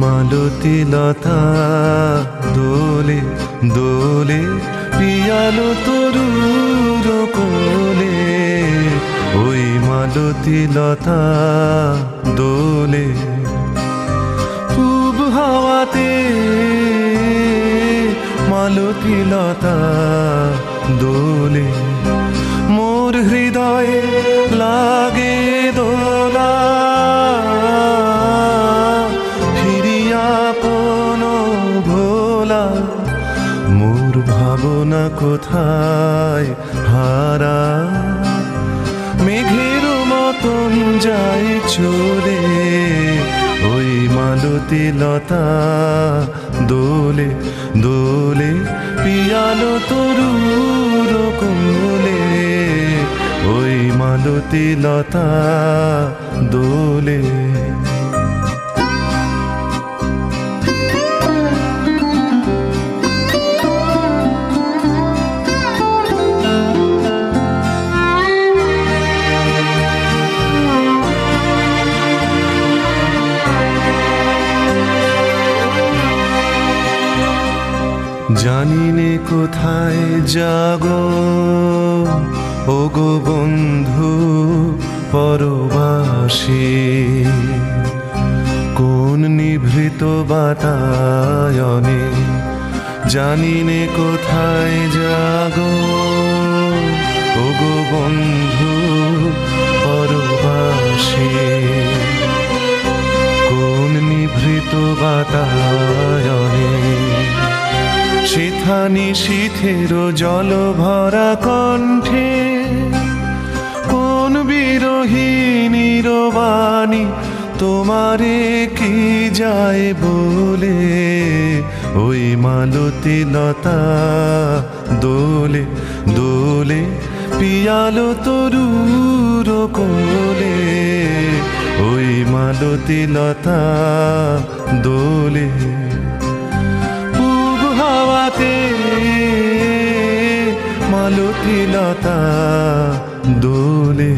মালতী লতা দোলে দোলে, পিয়ালো তরুর কোলে। ওই মালতী লতা দোলে পূব হাওয়াতে মালতী লতা দোলে। মোর হৃদয়ে ভাবনা কোথায় হারা? মেঘের মতন যায় চলে, ওই মালতী লতা দোলে দোলে, পিয়ালো তরুর কোলে ওই মালতী লতা দোলে। জানি নে কোথায় যাগো ওগো বন্ধু পরবাসী কোন নিভৃত বাতায়নে জানি নে কোথায় যাগো শিথানি শিথের জল ভরা কণ্ঠে, কোন বিরোহিনীর বাণী তোমারে কি যায় বলে? ওই মালতী লতা দোলে দোলে, পিয়ালো তরুর কোলে। ওই মালতী লতা মালতী লতা দোলে